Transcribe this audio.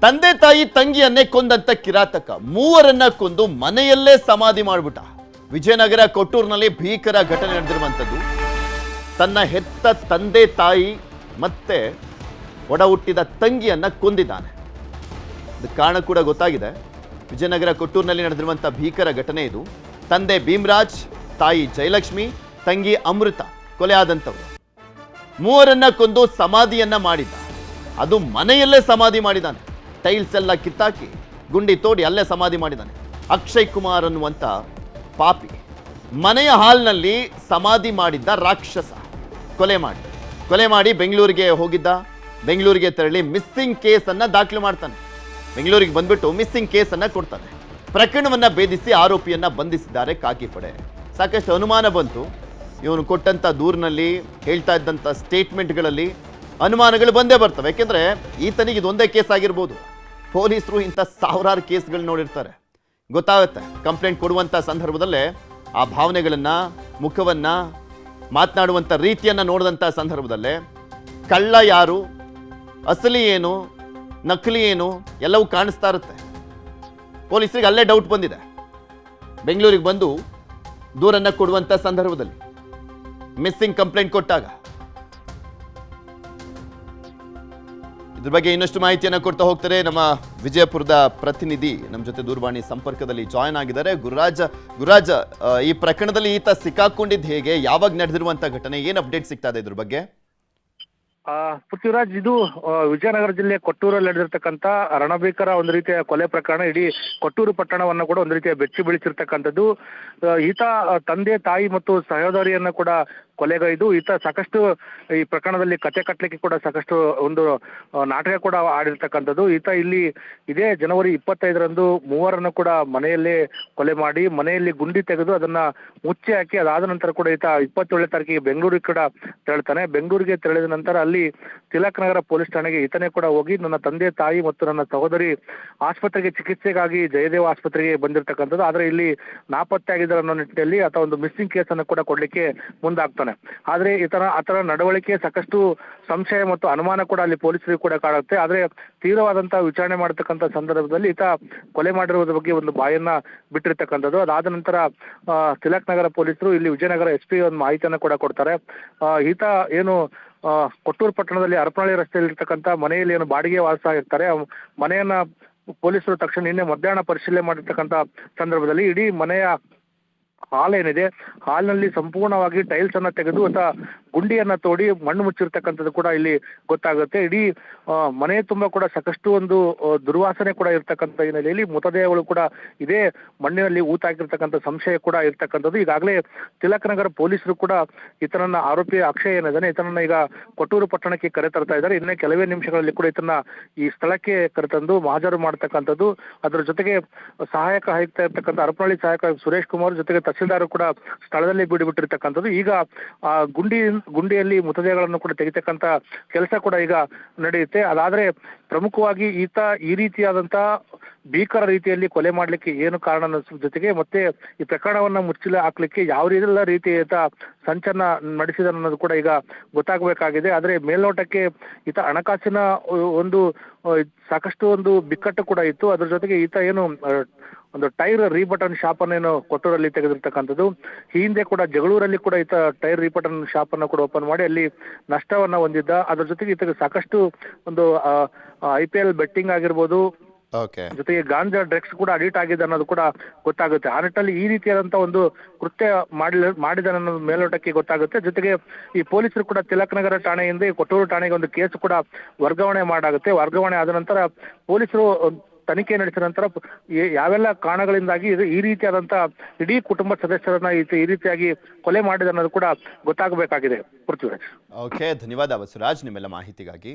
ತಂದೆ ತಾಯಿ ತಂಗಿಯನ್ನೇ ಕೊಂದಂತ ಕಿರಾತಕ ಮೂವರನ್ನ ಕೊಂದು ಮನೆಯಲ್ಲೇ ಸಮಾಧಿ ಮಾಡ್ಬಿಟ್ಟ. ವಿಜಯನಗರ ಕೊಟ್ಟೂರಿನಲ್ಲಿ ಭೀಕರ ಘಟನೆ ನಡೆದಿರುವಂಥದ್ದು. ತನ್ನ ಹೆತ್ತ ತಂದೆ ತಾಯಿ ಮತ್ತೆ ಒಡ ಹುಟ್ಟಿದ ತಂಗಿಯನ್ನ ಕೊಂದಿದ್ದಾನೆ. ಕಾರಣ ಕೂಡ ಗೊತ್ತಾಗಿದೆ. ವಿಜಯನಗರ ಕೊಟ್ಟೂರಿನಲ್ಲಿ ನಡೆದಿರುವಂಥ ಭೀಕರ ಘಟನೆ ಇದು. ತಂದೆ ಭೀಮರಾಜ್, ತಾಯಿ ಜಯಲಕ್ಷ್ಮಿ, ತಂಗಿ ಅಮೃತ, ಕೊಲೆ ಆದಂಥವ್ರು. ಮೂವರನ್ನ ಕೊಂದು ಸಮಾಧಿಯನ್ನ ಮಾಡಿದ್ದ. ಅದು ಮನೆಯಲ್ಲೇ ಸಮಾಧಿ ಮಾಡಿದ್ದಾನೆ. ಟೈಲ್ಸ್ ಎಲ್ಲ ಕಿತ್ತಾಕಿ ಗುಂಡಿ ತೋಡಿ ಅಲ್ಲೇ ಸಮಾಧಿ ಮಾಡಿದ್ದಾನೆ. ಅಕ್ಷಯ್ ಕುಮಾರ್ ಅನ್ನುವಂಥ ಪಾಪಿ ಮನೆಯ ಹಾಲ್ನಲ್ಲಿ ಸಮಾಧಿ ಮಾಡಿದ್ದ ರಾಕ್ಷಸ ಕೊಲೆ ಮಾಡಿ. ಕೊಲೆ ಮಾಡಿ ಬೆಂಗಳೂರಿಗೆ ಹೋಗಿದ್ದ. ಬೆಂಗಳೂರಿಗೆ ತೆರಳಿ ಮಿಸ್ಸಿಂಗ್ ಕೇಸನ್ನು ದಾಖಲು ಮಾಡ್ತಾನೆ. ಬೆಂಗಳೂರಿಗೆ ಬಂದ್ಬಿಟ್ಟು ಮಿಸ್ಸಿಂಗ್ ಕೇಸನ್ನು ಕೊಡ್ತಾನೆ. ಪ್ರಕರಣವನ್ನು ಭೇದಿಸಿ ಆರೋಪಿಯನ್ನು ಬಂಧಿಸಿದ್ದಾರೆ ಕಾಕಿ ಪಡೆ. ಸಾಕಷ್ಟು ಅನುಮಾನ ಬಂತು. ಇವನು ಕೊಟ್ಟಂಥ ದೂರಿನಲ್ಲಿ ಹೇಳ್ತಾ ಇದ್ದಂಥ ಸ್ಟೇಟ್ಮೆಂಟ್ಗಳಲ್ಲಿ ಅನುಮಾನಗಳು ಬಂದೇ ಬರ್ತವೆ. ಯಾಕೆಂದರೆ ಈತನಿಗೆ ಇದೊಂದೇ ಕೇಸ್ ಆಗಿರ್ಬೋದು. ಪೊಲೀಸರು ಇಂಥ ಸಾವಿರಾರು ಕೇಸ್ಗಳು ನೋಡಿರ್ತಾರೆ. ಗೊತ್ತಾಗುತ್ತೆ, ಕಂಪ್ಲೇಂಟ್ ಕೊಡುವಂಥ ಸಂದರ್ಭದಲ್ಲೇ ಆ ಭಾವನೆಗಳನ್ನು, ಮುಖವನ್ನು, ಮಾತನಾಡುವಂಥ ರೀತಿಯನ್ನು ನೋಡಿದಂಥ ಸಂದರ್ಭದಲ್ಲೇ ಕಳ್ಳ ಯಾರು, ಅಸಲಿ ಏನು, ನಕಲಿ ಏನು ಎಲ್ಲವೂ ಕಾಣಿಸ್ತಾ ಇರುತ್ತೆ. ಪೊಲೀಸರಿಗೆ ಅಲ್ಲೇ ಡೌಟ್ ಬಂದಿದೆ. ಬೆಂಗಳೂರಿಗೆ ಬಂದು ದೂರನ್ನು ಕೊಡುವಂಥ ಸಂದರ್ಭದಲ್ಲಿ. ಮಿಸ್ಸಿಂಗ್ ಕಂಪ್ಲೇಂಟ್ ಕೊಟ್ಟಾಗ. ಇದ್ರ ಬಗ್ಗೆ ಇನ್ನಷ್ಟು ಮಾಹಿತಿಯನ್ನು ಕೊಡ್ತಾ ಹೋಗ್ತಾರೆ ನಮ್ಮ ವಿಜಯಪುರದ ಪ್ರತಿನಿಧಿ. ನಮ್ಮ ಜೊತೆ ದೂರವಾಣಿ ಸಂಪರ್ಕದಲ್ಲಿ ಜಾಯ್ನ್ ಆಗಿದ್ದಾರೆ. ಗುರುರಾಜ, ಗುರುರಾಜ್ ಈ ಪ್ರಕರಣದಲ್ಲಿ ಈತ ಸಿಕ್ಕಾಕೊಂಡಿದ್ದು ಹೇಗೆ? ಯಾವಾಗ ನಡೆದಿರುವಂತ ಘಟನೆ? ಏನು ಅಪ್ಡೇಟ್ ಸಿಗ್ತಾ ಇದೆ ಇದ್ರ ಬಗ್ಗೆ? ಪೃಥ್ವಿರಾಜ್, ಇದು ವಿಜಯನಗರ ಜಿಲ್ಲೆ ಕೊಟ್ಟೂರಲ್ಲಿ ನಡೆದಿರ್ತಕ್ಕಂಥ ರಣಭೀಕರ ಒಂದು ರೀತಿಯ ಕೊಲೆ ಪ್ರಕರಣ, ಇಡೀ ಕೊಟ್ಟೂರು ಪಟ್ಟಣವನ್ನು ಕೂಡ ಒಂದು ರೀತಿಯ ಬೆಚ್ಚಿ ಬೀಳಿಸಿರ್ತಕ್ಕಂಥದ್ದು. ಈತ ತಂದೆ, ತಾಯಿ ಮತ್ತು ಸಹೋದರಿಯನ್ನ ಕೂಡ ಕೊಲೆಗೈದು, ಈತ ಸಾಕಷ್ಟು ಈ ಪ್ರಕರಣದಲ್ಲಿ ಕತೆ ಕಟ್ಟಲಿಕ್ಕೆ ಕೂಡ ಸಾಕಷ್ಟು ಒಂದು ನಾಟಕ ಕೂಡ ಆಡಿರ್ತಕ್ಕಂಥದ್ದು. ಈತ ಇಲ್ಲಿ ಇದೇ ಜನವರಿ ಇಪ್ಪತ್ತೈದರಂದು ಮೂವರನ್ನು ಕೂಡ ಮನೆಯಲ್ಲೇ ಕೊಲೆ ಮಾಡಿ, ಮನೆಯಲ್ಲಿ ಗುಂಡಿ ತೆಗೆದು ಅದನ್ನ ಮುಚ್ಚಿ ಹಾಕಿ, ಅದಾದ ನಂತರ ಕೂಡ ಈತ ಇಪ್ಪತ್ತೇಳನೇ ತಾರೀಕಿಗೆ ಬೆಂಗಳೂರಿಗೆ ಕೂಡ ತೆರಳ್ತಾನೆ. ಬೆಂಗಳೂರಿಗೆ ತೆರಳಿದ ನಂತರ ಅಲ್ಲಿ ತಿಲಕ್ ನಗರ ಪೊಲೀಸ್ ಠಾಣೆಗೆ ಈತನೇ ಕೂಡ ಹೋಗಿ ನನ್ನ ತಂದೆ, ತಾಯಿ ಮತ್ತು ನನ್ನ ಸಹೋದರಿ ಆಸ್ಪತ್ರೆಗೆ ಚಿಕಿತ್ಸೆಗಾಗಿ ಜಯದೇವ ಆಸ್ಪತ್ರೆಗೆ ಬಂದಿರತಕ್ಕಂಥದ್ದು. ಆದರೆ ಇಲ್ಲಿ ನಾಪತ್ತೆ ಆಗಿದ್ದಾರೆ ಅನ್ನೋ ನಿಟ್ಟಿನಲ್ಲಿ ಅಥವಾ ಒಂದು ಮಿಸ್ಸಿಂಗ್ ಕೇಸನ್ನು ಕೂಡ ಕೊಡ್ಲಿಕ್ಕೆ ಮುಂದಾಗ್ತಾನೆ. ಆದರೆ ಈತರ ಆತರ ನಡವಳಿಕೆ ಸಾಕಷ್ಟು ಸಂಶಯ ಮತ್ತು ಅನುಮಾನ ಕೂಡ ಅಲ್ಲಿ ಪೊಲೀಸರಿಗೆ ಕೂಡ ಕಾಡುತ್ತೆ ಆದರೆ ತೀವ್ರವಾದಂತಹ ವಿಚಾರಣೆ ಮಾಡತಕ್ಕಂತ ಸಂದರ್ಭದಲ್ಲಿ ಈತ ಕೊಲೆ ಮಾಡಿರುವುದರ ಬಗ್ಗೆ ಒಂದು ಬಾಯನ್ನ ಬಿಟ್ಟಿರ್ತಕ್ಕಂಥದ್ದು. ಅದಾದ ನಂತರ ಆ, ತಿಲಕ್ ನಗರ ಪೊಲೀಸರು ಇಲ್ಲಿ ವಿಜಯನಗರ ಎಸ್ ಪಿ ಒಂದು ಮಾಹಿತಿಯನ್ನು ಕೂಡ ಕೊಡ್ತಾರೆ. ಆ, ಈತ ಏನು ಆ, ಕೊಟ್ಟೂರು ಪಟ್ಟಣದಲ್ಲಿ ಹರಪನಹಳ್ಳಿ ರಸ್ತೆಯಲ್ಲಿ ಇರ್ತಕ್ಕಂಥ ಮನೆಯಲ್ಲಿ ಏನು ಬಾಡಿಗೆ ವಾಸ ಆಗಿರ್ತಾರೆ ಆ ಮನೆಯನ್ನ ಪೊಲೀಸರು ತಕ್ಷಣ ನಿನ್ನೆ ಮಧ್ಯಾಹ್ನ ಪರಿಶೀಲನೆ ಮಾಡಿರ್ತಕ್ಕಂಥ ಸಂದರ್ಭದಲ್ಲಿ ಇಡೀ ಮನೆಯ ಹಾಲ್ ಏನಿದೆ ಹಾಲ್ನಲ್ಲಿ ಸಂಪೂರ್ಣವಾಗಿ ಟೈಲ್ಸ್ ಅನ್ನ ತೆಗೆದು ಅಥವಾ ಗುಂಡಿಯನ್ನ ತೋಡಿ ಮಣ್ಣು ಮುಚ್ಚಿರ್ತಕ್ಕಂಥದ್ದು ಕೂಡ ಇಲ್ಲಿ ಗೊತ್ತಾಗುತ್ತೆ. ಇಡೀ ಮನೆ ತುಂಬಾ ಕೂಡ ಸಾಕಷ್ಟು ಒಂದು ದುರ್ವಾಸನೆ ಕೂಡ ಇರ್ತಕ್ಕಂಥ ಹಿನ್ನೆಲೆಯಲ್ಲಿ ಮೃತದೇಹಗಳು ಕೂಡ ಇದೇ ಮಣ್ಣಿನಲ್ಲಿ ಊತಾಕಿರ್ತಕ್ಕಂಥ ಸಂಶಯ ಕೂಡ ಇರ್ತಕ್ಕಂಥದ್ದು. ಈಗಾಗಲೇ ತಿಲಕನಗರ ಪೊಲೀಸರು ಕೂಡ ಈತನನ್ನ ಆರೋಪಿ ಅಕ್ಷಯ್ ಏನಿದ್ದಾನೆ ಈತನನ್ನ ಈಗ ಕೊಟ್ಟೂರು ಪಟ್ಟಣಕ್ಕೆ ಕರೆತರ್ತಾ ಇದ್ದಾರೆ. ಇನ್ನೇ ಕೆಲವೇ ನಿಮಿಷಗಳಲ್ಲಿ ಕೂಡ ಈತನ ಈ ಸ್ಥಳಕ್ಕೆ ಕರೆತಂದು ಮಹಾಜರು ಮಾಡ್ತಕ್ಕಂಥದ್ದು. ಅದರ ಜೊತೆಗೆ ಸಹಾಯಕ ಆಯುಕ್ತ ಇರ್ತಕ್ಕಂಥ ಹರಪನಹಳ್ಳಿ ಸಹಾಯಕ ಸುರೇಶ್ ಕುಮಾರ್ ಜೊತೆಗೆ ತಹಸೀಲ್ದಾರ್ ಕೂಡ ಸ್ಥಳದಲ್ಲಿ ಬಿಡಿಬಿಟ್ಟಿರ್ತಕ್ಕಂಥದ್ದು. ಈಗ ಆ ಗುಂಡಿ, ಗುಂಡಿಯಲ್ಲಿ ಮೃತದೇಹಗಳನ್ನು ಕೂಡ ತೆಗಿತಕ್ಕಂತ ಕೆಲಸ ಕೂಡ ಈಗ ನಡೆಯುತ್ತೆ. ಅದಾದ್ರೆ ಪ್ರಮುಖವಾಗಿ ಈತ ಈ ರೀತಿಯಾದಂತ ಭೀಕರ ರೀತಿಯಲ್ಲಿ ಕೊಲೆ ಮಾಡಲಿಕ್ಕೆ ಏನು ಕಾರಣ ಅನ್ನೋ ಜೊತೆಗೆ ಮತ್ತೆ ಈ ಪ್ರಕರಣವನ್ನ ಮುಚ್ಚಲ ಹಾಕ್ಲಿಕ್ಕೆ ಯಾವ ರೀತಿಯಲ್ಲ ರೀತಿ ಈತ ಸಂಚನ ನಡೆಸಿದ ಅನ್ನೋದು ಕೂಡ ಈಗ ಗೊತ್ತಾಗಬೇಕಾಗಿದೆ. ಆದ್ರೆ ಮೇಲ್ನೋಟಕ್ಕೆ ಈತ ಹಣಕಾಸಿನ ಒಂದು, ಸಾಕಷ್ಟು ಒಂದು ಬಿಕ್ಕಟ್ಟು ಕೂಡ ಇತ್ತು. ಅದ್ರ ಜೊತೆಗೆ ಈತ ಏನು ಒಂದು ಟೈರ್ ರೀಬಟನ್ ಶಾಪ್ ಅನ್ನು ಕೊಟ್ಟೂರಲ್ಲಿ ತೆಗೆದಿರ್ತಕ್ಕಂಥದ್ದು. ಈ ಹಿಂದೆ ಕೂಡ ಜಗಳೂರಲ್ಲಿ ಕೂಡ ಈತ ಟೈರ್ ರೀಬಟನ್ ಶಾಪ್ ಅನ್ನು ಕೂಡ ಓಪನ್ ಮಾಡಿ ಅಲ್ಲಿ ನಷ್ಟವನ್ನ ಹೊಂದಿದ್ದ. ಅದ್ರ ಜೊತೆಗೆ ಈತಗೆ ಸಾಕಷ್ಟು ಒಂದು ಐ ಪಿ ಎಲ್ ಬೆಟ್ಟಿಂಗ್ ಆಗಿರ್ಬೋದು. ಜೊತೆಗೆ ಗಾಂಜಾ ಡ್ರಗ್ಸ್ ಕೂಡ ಅಡಿಟ್ ಆಗಿದೆ ಅನ್ನೋದು ಕೂಡ ಗೊತ್ತಾಗುತ್ತೆ. ಆ ನಿಟ್ಟಲ್ಲಿ ಈ ರೀತಿಯಾದಂತ ಒಂದು ಕೃತ್ಯ ಮಾಡಿದ ಅನ್ನೋದು ಮೇಲ್ನೋಟಕ್ಕೆ ಗೊತ್ತಾಗುತ್ತೆ. ಜೊತೆಗೆ ಈ ಪೊಲೀಸರು ಕೂಡ ತಿಲಕ್ ನಗರ ಠಾಣೆಯಿಂದ ಈ ಕೊಟ್ಟೂರು ಠಾಣೆಗೆ ಒಂದು ಕೇಸ್ ಕೂಡ ವರ್ಗಾವಣೆ ಮಾಡಾಗುತ್ತೆ. ವರ್ಗಾವಣೆ ಆದ ನಂತರ ಪೊಲೀಸರು ತನಿಖೆ ನಡೆಸಿದ ನಂತರ ಯಾವೆಲ್ಲ ಕಾರಣಗಳಿಂದಾಗಿ ಈ ರೀತಿಯಾದಂತಹ ಇಡೀ ಕುಟುಂಬ ಸದಸ್ಯರನ್ನ ಈ ರೀತಿಯಾಗಿ ಕೊಲೆ ಮಾಡಿದ ಅನ್ನೋದು ಕೂಡ ಗೊತ್ತಾಗಬೇಕಾಗಿದೆ. ಪೃಥ್ವಿರಾಜ್ ಓಕೆ ಧನ್ಯವಾದ ಬಸವರಾಜ್, ನಿಮ್ಮೆಲ್ಲ ಮಾಹಿತಿಗಾಗಿ.